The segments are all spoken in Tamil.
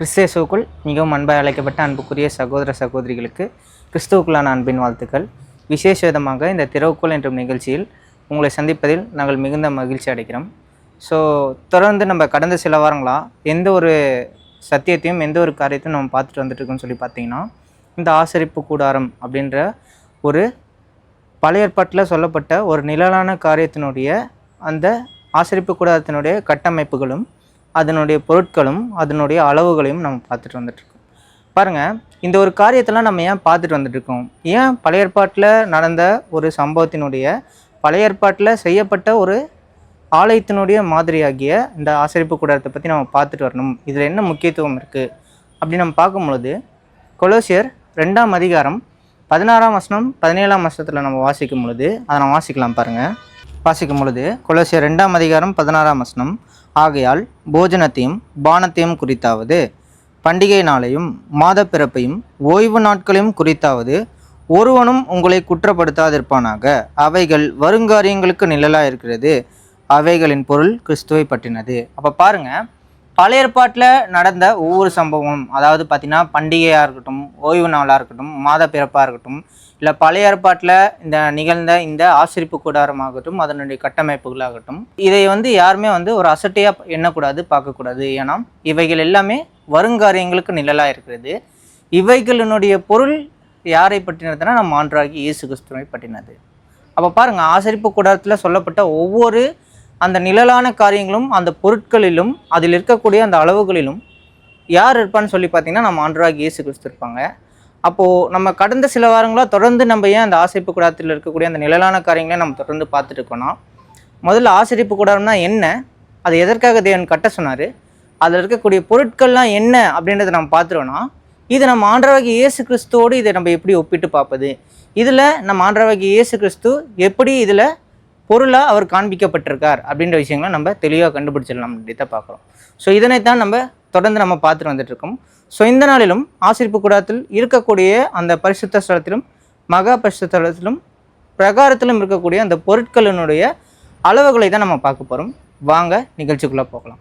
கிறிஸ்தேசுக்குள் மிகவும் அன்பாக அழைக்கப்பட்ட அன்புக்குரிய சகோதர சகோதரிகளுக்கு கிறிஸ்துவுக்குள்ளான அன்பின் வாழ்த்துக்கள். விசேஷ விதமாக இந்த திறவுக்குள் என்ற நிகழ்ச்சியில் உங்களை சந்திப்பதில் நாங்கள் மிகுந்த மகிழ்ச்சி அடைக்கிறோம் ஸோ தொடர்ந்து நம்ம கடந்த சில வாரங்களாக எந்த ஒரு சத்தியத்தையும் எந்த ஒரு காரியத்தையும் நம்ம பார்த்துட்டு வந்துட்டு இருக்கோம்னு சொல்லி பார்த்தீங்கன்னா இந்த ஆசரிப்பு கூடாரம் அப்படின்ற ஒரு பழைய ஏற்பாட்டில் சொல்லப்பட்ட ஒரு நிழலான காரியத்தினுடைய அந்த ஆசரிப்பு கூடாரத்தினுடைய கட்டமைப்புகளும் அதனுடைய பொருட்களும் அதனுடைய அளவுகளையும் நம்ம பார்த்துட்டு வந்துட்டுருக்கோம். பாருங்கள் இந்த ஒரு காரியத்தெல்லாம் நம்ம ஏன் பார்த்துட்டு வந்துட்டுருக்கோம்? ஏன் பழைய ஏற்பாட்டில் நடந்த ஒரு சம்பவத்தினுடைய பழைய ஏற்பாட்டில் செய்யப்பட்ட ஒரு ஆலயத்தினுடைய மாதிரியாகிய இந்த ஆசரிப்பு கூடாரத்தை பற்றி நம்ம பார்த்துட்டு வரணும். இதில் என்ன முக்கியத்துவம் இருக்குது அப்படி நம்ம பார்க்கும் பொழுது கொலோசியர் ரெண்டாம் அதிகாரம் பதினாறாம் வசனம் பதினேழாம் வருஷத்தில் நம்ம வாசிக்கும் பொழுது அதை நம்ம வாசிக்கலாம் பாருங்கள் வாசிக்கும் பொழுது கொலோசியர் ரெண்டாம் அதிகாரம் பதினாறாம் வசனம் ஆகையால் போஜனத்தையும் பானத்தையும் குறித்தாவது பண்டிகை நாளையும் மாத பிறப்பையும் ஓய்வு நாட்களையும் குறித்தாவது ஒருவனும் உங்களை குற்றப்படுத்தாதிருப்பானாக. அவைகள் வருங்காரியங்களுக்கு நிழலாக இருக்கிறது அவைகளின் பொருள் கிறிஸ்துவை பற்றினது. அப்போ பாருங்க பழைய ஏற்பாட்டில் நடந்த ஒவ்வொரு சம்பவம் அதாவது பார்த்திங்கன்னா பண்டிகையாக இருக்கட்டும் ஓய்வு நாளாக இருக்கட்டும் மாத பிறப்பாக இருக்கட்டும் இல்லை பழைய ஏற்பாட்டில் இந்த நிகழ்ந்த இந்த ஆசிரிப்பு கூடாரமாகட்டும் அதனுடைய கட்டமைப்புகளாகட்டும் இதை வந்து யாருமே வந்து ஒரு அசட்டையாக எண்ணக்கூடாது பார்க்கக்கூடாது. ஏன்னா இவைகள் எல்லாமே வருங்காரியங்களுக்கு நிழலாக இருக்கிறது. இவைகளினுடைய பொருள் யாரை பற்றினதுன்னா நம்ம ஆண்டராகி இயேசு கிறிஸ்துவை பற்றினது. அப்போ பாருங்கள் ஆசரிப்பு கூடாரத்தில் சொல்லப்பட்ட ஒவ்வொரு அந்த நிழலான காரியங்களும் அந்த பொருட்களிலும் அதில் இருக்கக்கூடிய அந்த அளவுகளிலும் யார் இருப்பான்னு சொல்லி பார்த்தீங்கன்னா நம்ம ஆண்டராகி இயேசு கிறிஸ்து இருப்பாங்க. அப்போது நம்ம கடந்த சில வாரங்களாக தொடர்ந்து நம்ம ஏன் அந்த ஆசரிப்பு கூடாரத்தில் இருக்கக்கூடிய அந்த நிழலான காரியங்களை நம்ம தொடர்ந்து பார்த்துட்டு இருக்கோம்னா முதல்ல ஆசரிப்பு கூடாரம்னா என்ன? அது எதற்காக தேவன் கட்ட சொன்னார்? அதில் இருக்கக்கூடிய பொருட்கள்லாம் என்ன அப்படின்றத நம்ம பார்த்துருவோம்னா இது நம்ம ஆண்டராகி இயேசு கிறிஸ்துவோடு இதை நம்ம எப்படி ஒப்பிட்டு பார்ப்பது? இதில் நம்ம ஆண்டராகி இயேசு கிறிஸ்து எப்படி இதில் பொருளாக அவர் காண்பிக்கப்பட்டிருக்கார் அப்படின்ற விஷயங்களை நம்ம தெளிவாக கண்டுபிடிச்சிடலாம் அப்படின்றத பார்க்குறோம். ஸோ இதனைத்தான் நம்ம தொடர்ந்து நம்ம பார்த்துட்டு வந்துட்டுருக்கோம். ஸோ இந்த நாளிலும் ஆசிரிப்பு கூடத்தில் இருக்கக்கூடிய அந்த பரிசுத்த ஸ்தலத்திலும் மகா பரிசுத்த ஸ்தலத்திலும் பிரகாரத்திலும் இருக்கக்கூடிய அந்த பொருட்களினுடைய அளவுகளை தான் நம்ம பார்க்க போகிறோம் வாங்க நிகழ்ச்சிக்குள்ளே போகலாம்.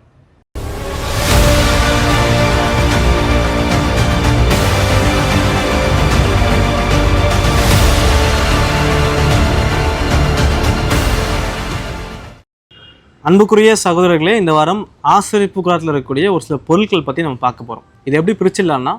அன்புக்குரிய சகோதரர்களே இந்த வாரம் ஆசரிப்பு குராத்தில் இருக்கக்கூடிய ஒரு சில பொருட்கள் பற்றி நம்ம பார்க்க போகிறோம் இது எப்படி பிரிச்சிடலாம்னா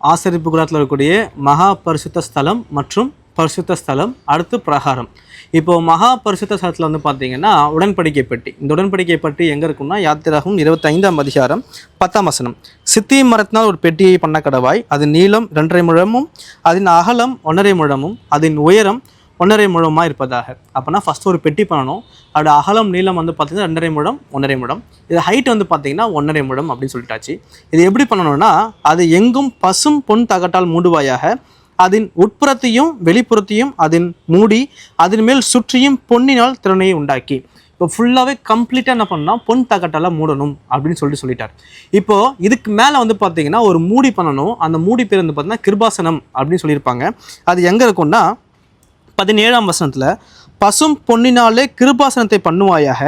ஆசரிப்பு குராத்தில் இருக்கக்கூடிய மகா பரிசுத்த ஸ்தலம் மற்றும் பரிசுத்த ஸ்தலம் அடுத்து பிரகாரம். இப்போ மகா பரிசுத்த ஸ்தலத்தில் வந்து பார்த்தீங்கன்னா உடன்படிக்கை பெட்டி. இந்த உடன்படிக்கை பெட்டி எங்கே இருக்குன்னா யாத்திராகும் இருபத்தைந்தாம் அதிகாரம் பத்தாம் வசனம். சித்தி மரத்தினால் ஒரு பெட்டியை பண்ண கடவாய் அதன் நீளம் ரெண்டரை முழமும் அதன் அகலம் ஒன்றரை முழமும் அதன் உயரம் ஒன்றரை முழமாக இருப்பதாக. அப்போனா ஃபஸ்ட்டு ஒரு பெட்டி பண்ணணும். அதோட அகலம் நீளம் வந்து பார்த்தீங்கன்னா ரெண்டரை முழம் ஒன்றரை முழம். இது ஹைட் வந்து பார்த்திங்கன்னா ஒன்றரை முழம் அப்படின்னு சொல்லிட்டாச்சு. இது எப்படி பண்ணணும்னா அது எங்கும் பசும் பொன் தகட்டால் மூடுவாயாக. அதன் உட்புறத்தையும் வெளிப்புறத்தையும் அதன் மூடி அதன் மேல் சுற்றியும் பொன்னினால் திறனையை உண்டாக்கி. இப்போ ஃபுல்லாகவே கம்ப்ளீட்டாக என்ன பண்ணால் பொன் தகட்டால் மூடணும் அப்படின்னு சொல்லிட்டு சொல்லிட்டார். இப்போது இதுக்கு மேலே வந்து பார்த்தீங்கன்னா ஒரு மூடி பண்ணணும். அந்த மூடி பேர் வந்து பார்த்தீங்கன்னா கிருபாசனம் அப்படின்னு சொல்லியிருப்பாங்க. அது எங்கே இருக்கும்னா பதினேழாம் வசனத்தில் பசும் பொன்னினாலே கிருபாசனத்தை பண்ணுவாயாக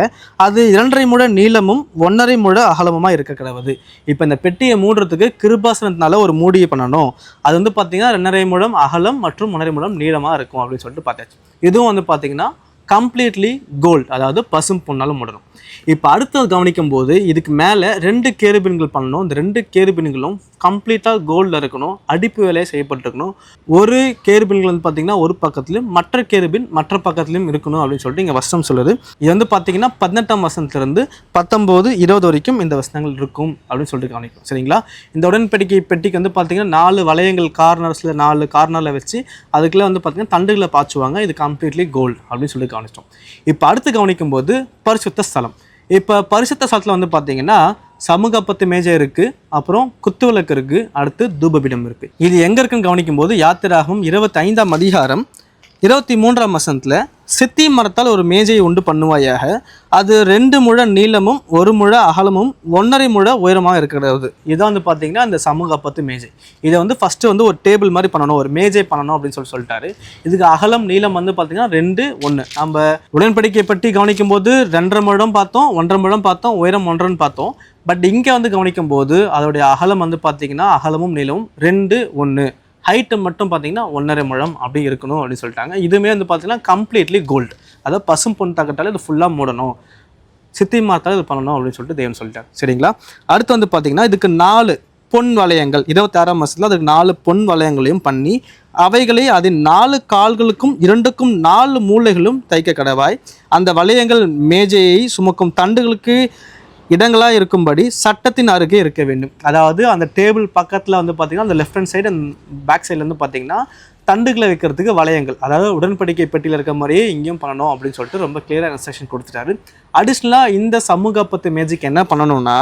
அது இரண்டரை முழ நீளமும் ஒன்றரை முழ அகலமுமாக இருக்க கிடவுது? இப்போ இந்த பெட்டியை மூடுறதுக்கு கிருபாசனத்தினால ஒரு மூடியை பண்ணணும். அது வந்து பார்த்தீங்கன்னா ரெண்டரை முழம் அகலம் மற்றும் ஒன்றரை முழம் நீளமாக இருக்கும் அப்படின்னு சொல்லிட்டு பார்த்தாச்சு. இதுவும் வந்து பார்த்தீங்கன்னா கம்ப்ளீட்லி கோல்ட் அதாவது பசும் பொன்னாலும் மூடணும். இப்போ அடுத்தது கவனிக்கும் போது இதுக்கு மேலே ரெண்டு கேருபின்கள் பண்ணணும். இந்த ரெண்டு கேருபின்களும் கம்ப்ளீட்டாக கோல்டில் இருக்கணும். அடிப்பு வேலையை செய்யப்பட்டிருக்கணும். ஒரு கேருபின்கள் வந்து பார்த்தீங்கன்னா ஒரு பக்கத்துலையும் மற்ற கேருபின் மற்ற பக்கத்துலையும் இருக்கணும் அப்படின்னு சொல்லிட்டு இங்கே வசனம் சொல்லுது. இது வந்து பார்த்தீங்கன்னா பதினெட்டாம் வசனத்துலேருந்து பத்தொம்போது இருபது வரைக்கும் இந்த வசனங்கள் இருக்கும் அப்படின்னு சொல்லிட்டு கவனிக்கும் சரிங்களா? இந்த உடன்படிக்கை பெட்டிக்கு வந்து பார்த்தீங்கன்னா நாலு வளையங்கள் கார்னர்ஸில் நாலு கார்னரில் வச்சு அதுக்குள்ளே வந்து பார்த்தீங்கன்னா தண்டுகளை பாய்ச்சுவாங்க. இது கம்ப்ளீட்லி கோல்டு அப்படின்னு சொல்லி கவனிச்சோம் இப்போ அடுத்து கவனிக்கும் போது பரிசுத்த ஸ்தலம். இப்போ பரிசுத்த ஸ்தலத்தில் வந்து பார்த்தீங்கன்னா சமூக பத்து மேஜை இருக்குது அப்புறம் குத்துவிளக்கு இருக்குது அடுத்து தூபபீடம் இருக்குது இது எங்கே இருக்குன்னு கவனிக்கும் போது யாத்திராகும் இருபத்தைந்தாம் அதிகாரம் இருபத்தி மூன்றாம் வசனத்தில் சித்தி மரத்தால் ஒரு மேஜையை உண்டு பண்ணுவாயாக. அது ரெண்டு முழ நீளமும் ஒரு முழ அகலமும் ஒன்றரை முழ உயரமாக இருக்கிறது. இதான் வந்து பார்த்தீங்கன்னா இந்த சமூக அப்பத்து மேஜை. இதை வந்து ஃபஸ்ட்டு வந்து ஒரு டேபிள் மாதிரி பண்ணணும் ஒரு மேஜை பண்ணணும் அப்படின்னு சொல்லி சொல்லிட்டாரு. இதுக்கு அகலம் நீளம் வந்து பார்த்தீங்கன்னா ரெண்டு ஒன்று நம்ம உடன்படிக்கை பற்றி கவனிக்கும் போது ரெண்டரை முழம் பார்த்தோம் ஒன்றரை முழம் பார்த்தோம் உயரம் ஒன்றரைன்னு பார்த்தோம். பட் இங்கே வந்து கவனிக்கும் போது அதோடைய அகலம் வந்து பார்த்தீங்கன்னா அகலமும் நீளமும் ரெண்டு ஒன்று ஹைட்டு மட்டும் பார்த்தீங்கன்னா ஒன்றரை முழம் அப்படி இருக்கணும் அப்படின்னு சொல்லிட்டாங்க. இதுவுமே வந்து பார்த்தீங்கன்னா கம்ப்ளீட்லி கோல்டு அதாவது பசும் பொன் தகட்டால் இது ஃபுல்லாக மூடணும். சித்தி மாத்தால் இது பண்ணணும் அப்படின்னு சொல்லிட்டு தேவன் சொல்லிட்டார். சரிங்களா? அடுத்து வந்து பார்த்தீங்கன்னா இதுக்கு நாலு பொன் வளையங்கள் இருபத்தாறாம் மாதத்தில் அதுக்கு நாலு பொன் வளையங்களையும் பண்ணி அவைகளை அதன் நாலு கால்களுக்கும் இரண்டுக்கும் நாலு மூலைகளும் தைக்க கடவாய். அந்த வளையங்கள் மேஜையை சுமக்கும் தண்டுகளுக்கு இடங்களாக இருக்கும்படி சட்டத்தின் அருகே இருக்க வேண்டும். அதாவது அந்த டேபிள் பக்கத்தில் வந்து பார்த்தீங்கன்னா அந்த left hand side and back சைடில் வந்து பார்த்தீங்கன்னா தண்டுகளை வைக்கிறதுக்கு வளையங்கள் அதாவது உடன்படிக்கை பெட்டியில் இருக்க மாதிரியே இங்கேயும் பண்ணணும் அப்படின்னு சொல்லிட்டு ரொம்ப கிளியராக இன்ஸ்ட்ரக்ஷன் கொடுத்துட்டாரு. அடிஷ்னலாக இந்த சமூக பத்து மேஜிக் என்ன பண்ணணும்னா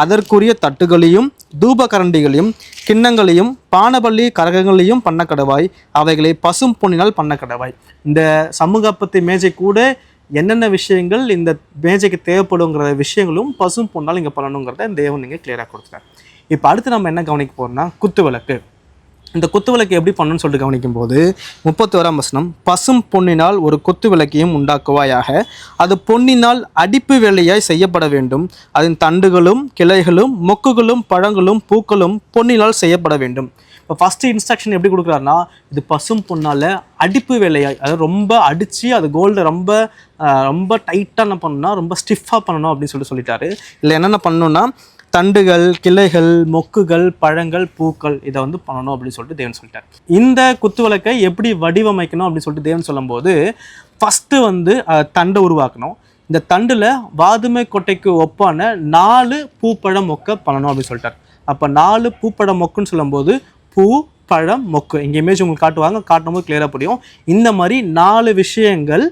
அதற்குரிய தட்டுகளையும் தூப கரண்டிகளையும் கிண்ணங்களையும் பானபள்ளி கரகங்களையும் பண்ண கடவாய் அவைகளை பசும் பொன்னினால் பண்ண கடவாய் இந்த சமூக சமூகப்பத்து மேஜை கூட என்னென்ன விஷயங்கள் இந்த மேஜைக்கு தேவைப்படுங்கிற விஷயங்களும் பசும் பொன்னால் இங்கே பண்ணணுங்கிறத தேவன் நீங்கள் கிளியராக கொடுத்துட்டார். இப்போ அடுத்து நம்ம என்ன கவனிக்க போகிறோம்னா குத்து விளக்கு. இந்த குத்து விளக்கு எப்படி பண்ணணும்னு சொல்லிட்டு கவனிக்கும் போது முப்பத்தி ஓராம் வசனம் பசும் பொன்னினால் ஒரு குத்து விளக்கையும் உண்டாக்குவாயாக. அது பொன்னினால் அடிப்பு வேலையாய் செய்யப்பட வேண்டும். அதன் தண்டுகளும் கிளைகளும் மொக்குகளும் பழங்களும் பூக்களும் பொன்னினால் செய்யப்பட வேண்டும். இப்போ ஃபஸ்ட்டு இன்ஸ்ட்ரக்ஷன் எப்படி கொடுக்குறாருன்னா இது பசும் பொன்னால் அடிப்பு வேலையாக அதாவது ரொம்ப அடித்து அது கோல்டு ரொம்ப ரொம்ப டைட்டாக என்ன பண்ணணும்னா ரொம்ப ஸ்டிஃபாக பண்ணணும் அப்படின்னு சொல்லி சொல்லிட்டாரு. இல்லை என்னென்ன பண்ணணும்னா தண்டுகள் கிளைகள் மொக்குகள் பழங்கள் பூக்கள் இதை வந்து பண்ணணும் அப்படின்னு சொல்லிட்டு தேவன் சொல்லிட்டார். இந்த குத்து விளக்கை எப்படி வடிவமைக்கணும் அப்படின்னு சொல்லிட்டு தேவன் சொல்லும்போது ஃபஸ்ட்டு வந்து தண்டை உருவாக்கணும். இந்த தண்டில் வாதுமை கொட்டைக்கு ஒப்பான நாலு பூப்பழம் மொக்க பண்ணணும் அப்படின்னு சொல்லிட்டார். அப்போ நாலு பூப்பழம் மொக்குன்னு சொல்லும்போது பூ பழம் மொக்கு. இங்கே இமேஜ் உங்களுக்கு காட்டுவாங்க. காட்டும் போது கிளியராக புரியும். இந்த மாதிரி நாலு விஷயங்கள்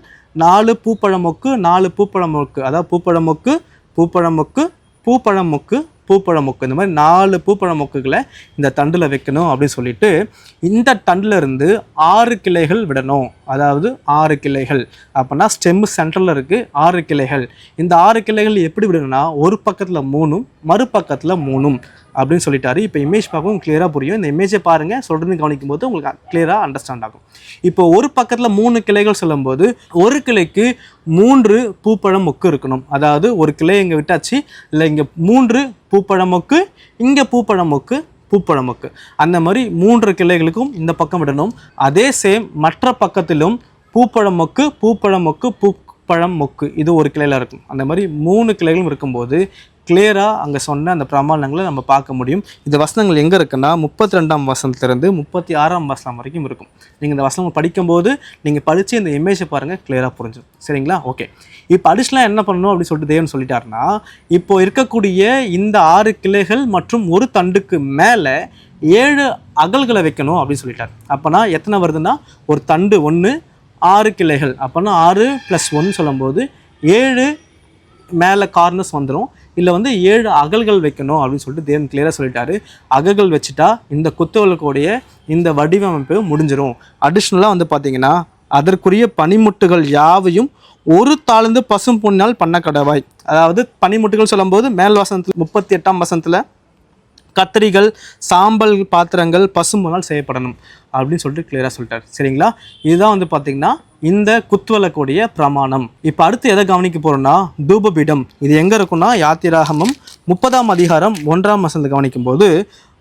நாலு பூப்பழம் மொக்கு நாலு பூப்பழம் மொக்கு. அதாவது பூப்பழம் மொக்கு பூப்பழம் மொக்கு பூப்பழம் மொக்கு பூப்பழம் மொக்கு. இந்த மாதிரி நாலு பூப்பழம் மொக்குகளை இந்த தண்டில் வைக்கணும் அப்படின்னு சொல்லிட்டு இந்த தண்டில் இருந்து ஆறு கிளைகள் விடணும். அதாவது ஆறு கிளைகள். அப்படின்னா ஸ்டெம் சென்டரில் இருக்குது ஆறு கிளைகள். இந்த ஆறு கிளைகள் எப்படி விடணும்னா ஒரு பக்கத்தில் மூணும் மறுபக்கத்தில் மூணும். அப்படின்னு சொல்லிட்டாரு. இப்போ இமேஜ் பார்க்கவும் கிளியராக புரியும். இந்த இமேஜை பாருங்கள் சொல்கிறது கவனிக்கும் போது உங்களுக்கு கிளியராக அண்டர்ஸ்டாண்ட் ஆகும். இப்போ ஒரு பக்கத்தில் மூணு கிளைகள் சொல்லும்போது ஒரு கிளைக்கு மூன்று பூப்பழம் மொக்கு இருக்கணும். அதாவது ஒரு கிளை இங்கே விட்டாச்சு. இல்லை இங்கே மூன்று பூப்பழம் மொக்கு இங்கே பூப்பழம் மொக்கு பூப்பழம் மொக்கு. அந்த மாதிரி மூன்று கிளைகளுக்கும் இந்த பக்கம் விடணும். அதே சேம் மற்ற பக்கத்திலும் பூப்பழம் மொக்கு பூப்பழம் மொக்கு பூப்பழம் மொக்கு. இது ஒரு கிளையில் இருக்கும். அந்த மாதிரி மூணு கிளைகளும் இருக்கும்போது கிளியராக அங்கே சொன்ன அந்த பிரமாணங்களை நம்ம பார்க்க முடியும். இந்த வசனங்கள் எங்கே இருக்குன்னா முப்பத்தி ரெண்டாம் வசனத்துலேருந்து முப்பத்தி ஆறாம் வசனம் வரைக்கும் இருக்கும். நீங்கள் இந்த வசனங்கள் படிக்கும்போது நீங்கள் படித்து இந்த இமேஜை பாருங்கள் கிளியராக புரிஞ்சிடும் சரிங்களா? ஓகே இப்போ அடிஷ்னலாக என்ன பண்ணணும் அப்படின்னு சொல்லிட்டு தேவன் சொல்லிட்டாருன்னா இப்போ இருக்கக்கூடிய இந்த ஆறு கிளைகள் மற்றும் ஒரு தண்டுக்கு மேலே ஏழு அகல்களை வைக்கணும் அப்படின்னு சொல்லிட்டார். அப்போனா எத்தனை வருதுன்னா ஒரு தண்டு ஒன்று ஆறு கிளைகள். அப்போனா ஆறு ப்ளஸ் ஒன்று சொல்லும்போது ஏழு மேலே கார்னர்ஸ் வந்துடும் இல்லை வந்து ஏழு அகல்கள் வைக்கணும் அப்படின்னு சொல்லிட்டு தேவன் கிளியராக சொல்லிட்டாரு. அகல்கள் வச்சுட்டா இந்த குத்துவலுக்குடைய இந்த வடிவமைப்பு முடிஞ்சிடும் அடிஷ்னலாக வந்து பார்த்தீங்கன்னா அதற்குரிய பனிமுட்டுகள் யாவையும் ஒரு தாழ்ந்து பசும் பொன்னால் பண்ண கடவாய். அதாவது பனிமுட்டுகள் சொல்லும்போது மேல் வசனத்தில் முப்பத்தி எட்டாம் வசனத்தில் கத்திரிகள் சாம்பல் பாத்திரங்கள் பசும்பொன்னால் செய்யப்படணும் அப்படின்னு சொல்லிட்டு கிளியராக சொல்லிட்டார். சரிங்களா? இதுதான் வந்து பார்த்திங்கன்னா இந்த குத்துவலக்கூடிய பிரமாணம். இப்போ அடுத்து எதை கவனிக்க போகிறோம்னா தூபபீடம். இது எங்கே இருக்குன்னா யாத்திராகமம் முப்பதாம் அதிகாரம் ஒன்றாம் வசனத்தை கவனிக்கும் போது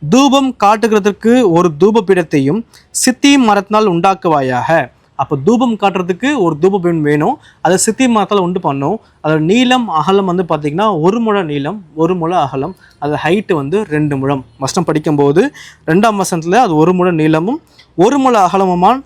தூபம் காட்டுகிறதுக்கு ஒரு தூபபீடத்தையும் சித்தி மரத்தினால் உண்டாக்குவாயாக. அப்போ தூபம் காட்டுறதுக்கு ஒரு தூபபீடம் வேணும். அதை சித்தி மரத்தால் உண்டு பண்ணும். அதோட நீளம் அகலம் வந்து பார்த்திங்கன்னா ஒரு முழ நீளம் ஒரு முழ அகலம். அது ஹைட்டு வந்து ரெண்டு முழம். வசனம் படிக்கும்போது ரெண்டாம் வசனத்தில் அது ஒரு முழ நீளமும் ஒரு முழ அகலமுமான்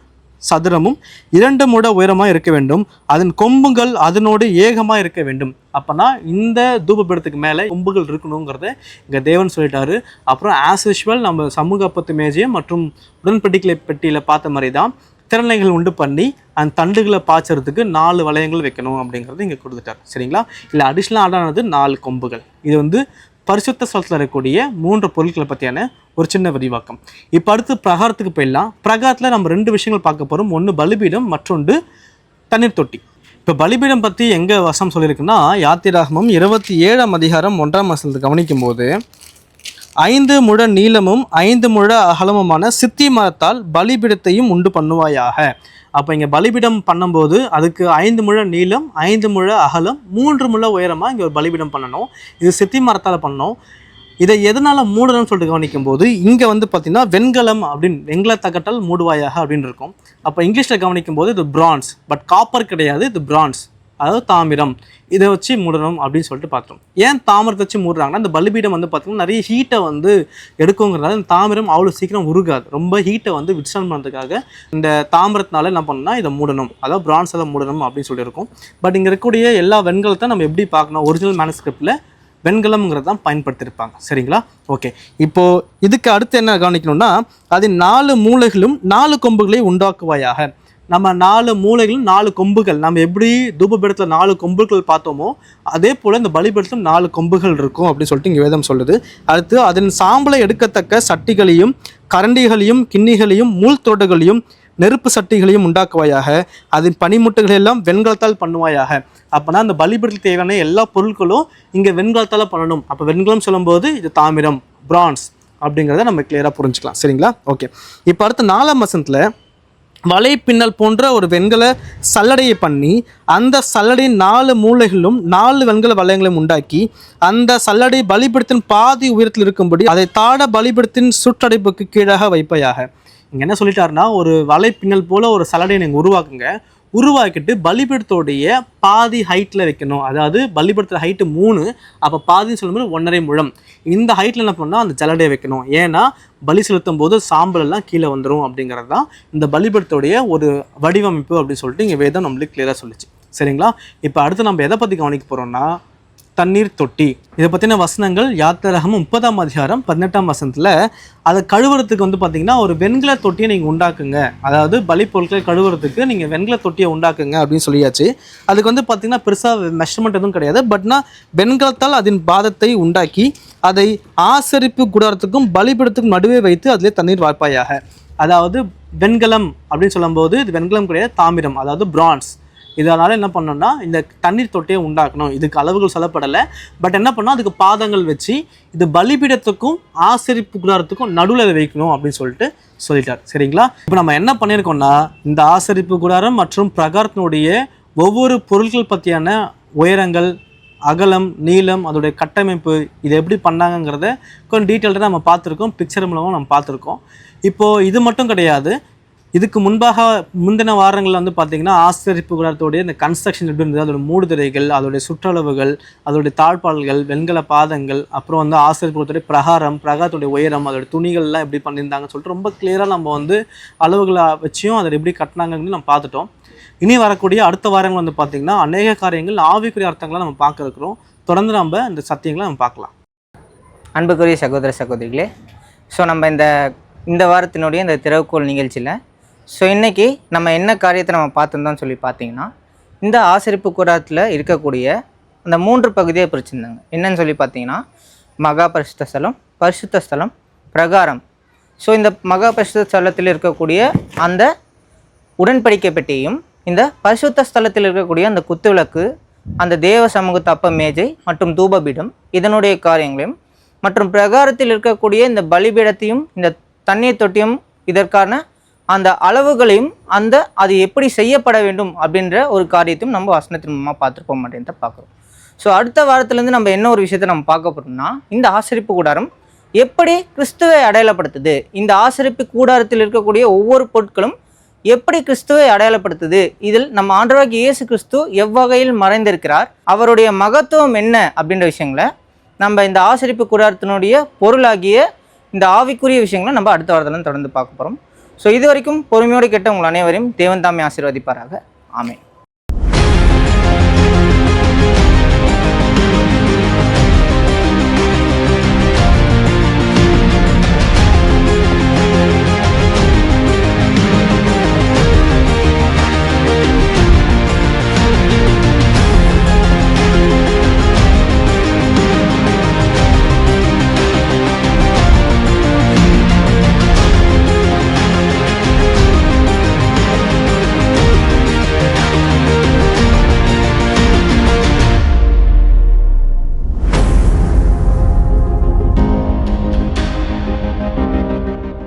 சதுரமும் இரண்டு முட உயரமாக இருக்க வேண்டும். அதன் கொம்புகள் அதனோடு ஏகமாக இருக்க வேண்டும். அப்போனா இந்த தூபபீடத்துக்கு மேலே கொம்புகள் இருக்கணுங்கிறத இங்கே தேவன் சொல்லிட்டாரு. அப்புறம் ஆஸ் யூஷுவல் நம்ம சமூக அப்பத்து மேஜையும் மற்றும் உடன்படிக்கை பெட்டியில் பார்த்த மாதிரி தான் திறனைகள் உண்டு பண்ணி அந்த தண்டுகளை பாய்ச்சறதுக்கு நாலு வளையங்கள் வைக்கணும் அப்படிங்கிறது இங்கே கொடுத்துட்டார். சரிங்களா? இல்லை அடிஷ்னலாக ஆடானது நாலு கொம்புகள். இது வந்து பரிசுத்த ஸ்தலத்தில் இருக்கக்கூடிய மூன்று பொருட்களை பற்றியான ஒரு சின்ன விரிவாக்கம். இப்போ அடுத்து பிரகாரத்துக்கு போயிடலாம். பிரகாரத்தில் நம்ம ரெண்டு விஷயங்கள் பார்க்க போகிறோம் ஒன்று பலிபீடம் மற்றொன்று தண்ணீர் தொட்டி. இப்போ பலிபீடம் பற்றி எங்கே வசம் சொல்லியிருக்குன்னா யாத்திராகமம் இருபத்தி ஏழாம் அதிகாரம் ஒன்றாம் வசனத்தை கவனிக்கும் போது ஐந்து முழ நீளமும் ஐந்து முழ அகலமுமான சித்தி மரத்தால் பலிபீடத்தையும் உண்டு பண்ணுவாயாக. அப்போ இங்கே பலிபீடம் பண்ணும்போது அதுக்கு ஐந்து முழ நீளம் ஐந்து முழ அகலம் மூன்று முழ உயரமாக இங்கே ஒரு பலிபீடம் பண்ணணும். இது சித்தி மரத்தால் பண்ணணும். இதை எதனால் மூடணும்னு சொல்லிட்டு கவனிக்கும் போது இங்கே வந்து பார்த்திங்கன்னா வெண்கலம் அப்படின்னு வெண்கல தகட்டல் மூடுவாயாக அப்படின்னு இருக்கும். அப்போ இங்கிலீஷில் கவனிக்கும் போது இது பிரான்ஸ் பட் காப்பர் கிடையாது இது பிரான்ஸ் அதாவது தாமிரம் இதை வச்சு மூடணும் அப்படின்னு சொல்லிட்டு பார்த்தோம் ஏன் தாமிரத்தை வச்சு மூடுறாங்கன்னா இந்த பலிபீடம் வந்து பார்த்தீங்கன்னா நிறைய ஹீட்டை வந்து எடுக்குங்கிறதால இந்த தாமிரம் அவ்வளோ சீக்கிரம் உருகாது. ரொம்ப ஹீட்டை வந்து விட்சன் பண்ணுறதுக்காக இந்த தாமிரத்தினால என்ன பண்ணணும்னா இதை மூடணும். அதாவது பிரான்ஸ் அதை மூடணும் அப்படின்னு சொல்லியிருக்கோம். பட் இங்கே இருக்கக்கூடிய எல்லா வெண்கலத்தை நம்ம எப்படி பார்க்கணும்? ஒரிஜினல் மேனஸ்கிரிப்டில் வெண்கலம்ங்கிறது தான் பயன்படுத்தியிருப்பாங்க. சரிங்களா? ஓகே இப்போது இதுக்கு அடுத்து என்ன கவனிக்கணும்னா அதன் நாலு மூலைகளும் நாலு கொம்புகளை உண்டாக்குவாயாக. நம்ம நாலு மூளைகளும் நாலு கொம்புகள். நம்ம எப்படி தூபபீடத்தில் நாலு கொம்புகள் பார்த்தோமோ அதே போல் இந்த பலிபீடத்திலும் நாலு கொம்புகள் இருக்கும் அப்படின்னு சொல்லிட்டு இங்கே வேதம் சொல்லுது. அடுத்து அதன் சாம்பலை எடுக்கத்தக்க சட்டிகளையும் கரண்டிகளையும் கிண்ணிகளையும் மூல் நெருப்பு சட்டிகளையும் உண்டாக்குவாயாக. அதன் பனிமுட்டுகளை எல்லாம் வெண்கலத்தால் பண்ணுவாயாக. அப்போனா அந்த பலிபீடத்துக்கு தேவையான எல்லா பொருட்களும் இங்கே வெண்கலத்தால் பண்ணணும். அப்போ வெண்கலம் சொல்லும்போது இது தாமிரம் பிரான்ஸ் அப்படிங்கிறத நம்ம கிளியராக புரிஞ்சுக்கலாம். சரிங்களா? ஓகே இப்போ அடுத்த நாலாம் வசனத்தில் வலைப்பின்னல் போன்ற ஒரு வெண்கல சல்லடையை பண்ணி அந்த சல்லடையின் நாலு மூலைகளிலும் நாலு வெண்கல வளையங்களையும் உண்டாக்கி அந்த சல்லடை பலிபடுத்தின் பாதி உயரத்தில் இருக்கும்படி அதை தாட பலிபடுத்தின் சுற்றடைப்புக்கு கீழாக வைப்பையாக. இங்கே என்ன சொல்லிட்டாருன்னா ஒரு வலைப்பின்னல் போல் ஒரு சல்லடையை நீங்கள் உருவாக்குங்க. உருவாக்கிட்டு பலிபீடத்தோடைய பாதி ஹைட்டில் வைக்கணும். அதாவது பலிபீடத்தில் ஹைட்டு மூணு அப்போ பாதின்னு சொல்லும்போது ஒன்றரை முழம். இந்த ஹைட்டில் என்ன பண்ணால் அந்த ஜலடையை வைக்கணும். ஏன்னா பலி செலுத்தும் போது சாம்பல் எல்லாம் கீழே வந்துடும் அப்படிங்கிறது தான் இந்த பலிபீடத்தோடைய ஒரு வடிவமைப்பு அப்படின்னு சொல்லிட்டு இங்கே வேதம் நம்மளுக்கு கிளியராக சொல்லுச்சு. சரிங்களா? இப்போ அடுத்து நம்ம எதை பற்றி கவனிக்க போகிறோம்னா தண்ணீர் தொட்டி. இதை பற்றின வசனங்கள் யாத்திரகம் முப்பதாம் அதிகாரம் பதினெட்டாம் வசனத்தில் அதை கழுவுறதுக்கு வந்து பார்த்தீங்கன்னா ஒரு வெண்கல தொட்டியை நீங்கள் உண்டாக்குங்க. அதாவது பலி பொருட்களை கழுவுறதுக்கு நீங்கள் வெண்கல தொட்டியை உண்டாக்குங்க அப்படின்னு சொல்லியாச்சு. அதுக்கு வந்து பார்த்தீங்கன்னா பெருசாக மெஷர்மெண்ட் எதுவும் கிடையாது. பட்னா வெண்கலத்தால் அதன் பாதத்தை உண்டாக்கி அதை ஆசரிப்பு கூடாரத்துக்கும் பலிபீடத்துக்கும் நடுவே வைத்து அதிலே தண்ணீர் வாய்ப்பாயாக அதாவது வெண்கலம் அப்படின்னு சொல்லும்போது இது வெண்கலம் கிடையாது தாமிரம். அதாவது பிரான்ஸ் இதனால் என்ன பண்ணோம்னா இந்த தண்ணீர் தொட்டியை உண்டாக்கணும். இதுக்கு அளவுகள் சொல்லப்படலை. பட் என்ன பண்ணோம்? அதுக்கு பாதங்கள் வச்சு இது பலிபீடத்துக்கும் ஆசரிப்பு கூடாரத்துக்கும் நடுவில் அதை வைக்கணும் அப்படின்னு சொல்லிட்டு சொல்லிட்டார். சரிங்களா? இப்போ நம்ம என்ன பண்ணியிருக்கோம்னா இந்த ஆசரிப்பு கூடாரம் மற்றும் பிரகாரத்தினுடைய ஒவ்வொரு பொருட்கள் பற்றியான உயரங்கள் அகலம் நீளம் அதோடைய கட்டமைப்பு இதை எப்படி பண்ணாங்கங்கிறத கொஞ்சம் டீட்டெயில்டாக நம்ம பார்த்துருக்கோம். பிக்சர் மூலமாக நம்ம பார்த்துருக்கோம். இப்போது இது மட்டும் கிடையாது. இதுக்கு முன்பாக முந்தின வாரங்களில் வந்து பார்த்தீங்கன்னா ஆசிரியப்பு கூடத்தோடைய இந்த கன்ஸ்ட்ரக்ஷன் எப்படி இருந்தது? அதோட மூடுதிரைகள் அதோடைய சுற்றளவுகள் அதோடைய தாழ்பால்கள் வெண்கல பாதங்கள் அப்புறம் வந்து ஆசிரியப்பு கூடத்துடைய பிரகாரம் பிரகாரத்துடைய உயரம் அதோட துணிகள்லாம் எப்படி பண்ணியிருந்தாங்கன்னு சொல்லிட்டு ரொம்ப கிளியராக நம்ம வந்து அளவுகளை வச்சியும் அதை எப்படி கட்டினாங்கன்னு நம்ம பார்த்துட்டோம். இனி வரக்கூடிய அடுத்த வாரங்கள் வந்து பார்த்திங்கன்னா அநேக காரியங்கள் ஆவிக்குரிய அர்த்தங்களை நம்ம பார்க்க இருக்கிறோம். தொடர்ந்து நம்ம இந்த சத்தியங்களை நம்ம பார்க்கலாம். அன்புக்குரிய சகோதர சகோதரிகளே ஸோ நம்ம இந்த இந்த வாரத்தினுடைய இந்த திறவுகோள் நிகழ்ச்சியில் ஸோ இன்றைக்கி நம்ம என்ன காரியத்தை நம்ம பார்த்துருந்தோம்னு சொல்லி பார்த்தீங்கன்னா இந்த ஆசரிப்பு கூடாரத்தில் இருக்கக்கூடிய அந்த மூன்று பகுதியை பிரிச்சிருந்தாங்க. என்னன்னு சொல்லி பார்த்தீங்கன்னா மகா பரிசுத்த ஸ்தலம் பரிசுத்த ஸ்தலம் பிரகாரம். ஸோ இந்த மகா பரிசுத்த ஸ்தலத்தில் இருக்கக்கூடிய அந்த உடன்படிக்கை பெட்டியும் இந்த பரிசுத்த ஸ்தலத்தில் இருக்கக்கூடிய அந்த குத்துவிளக்கு அந்த தேவ சமூகத்து அப்ப மேஜை மற்றும் தூபபீடம் இதனுடைய காரியங்களையும் மற்றும் பிரகாரத்தில் இருக்கக்கூடிய இந்த பலிபீடத்தையும் இந்த தண்ணீர் தொட்டியும் இதற்கான அந்த அளவுகளையும் அந்த அது எப்படி செய்யப்பட வேண்டும் அப்படின்ற ஒரு காரியத்தையும் நம்ம வசனத்தின் மூலமாக பார்த்துருப்போம் அப்படின்றத பார்க்குறோம். ஸோ அடுத்த வாரத்துலேருந்து நம்ம என்ன ஒரு விஷயத்தை நம்ம பார்க்க போகிறோம்னா இந்த ஆசரிப்பு கூடாரம் எப்படி கிறிஸ்துவை அடையாளப்படுத்துது? இந்த ஆசரிப்பு கூடாரத்தில் இருக்கக்கூடிய ஒவ்வொரு பொருட்களும் எப்படி கிறிஸ்துவை அடையாளப்படுத்துது? இதில் நம்ம ஆண்டவராகிய இயேசு கிறிஸ்து எவ்வகையில் மறைந்திருக்கிறார்? அவருடைய மகத்துவம் என்ன? அப்படின்ற விஷயங்களை நம்ம இந்த ஆசரிப்பு கூடாரத்தினுடைய பொருளாகிய இந்த ஆவிக்குரிய விஷயங்களை நம்ம அடுத்த வாரத்தில் தொடர்ந்து பார்க்க போகிறோம் ஸோ இது வரைக்கும் பொறுமையோடு கேட்ட உங்கள் அனைவரையும் தேவன் தாமே ஆசீர்வதிப்பாராக. ஆமே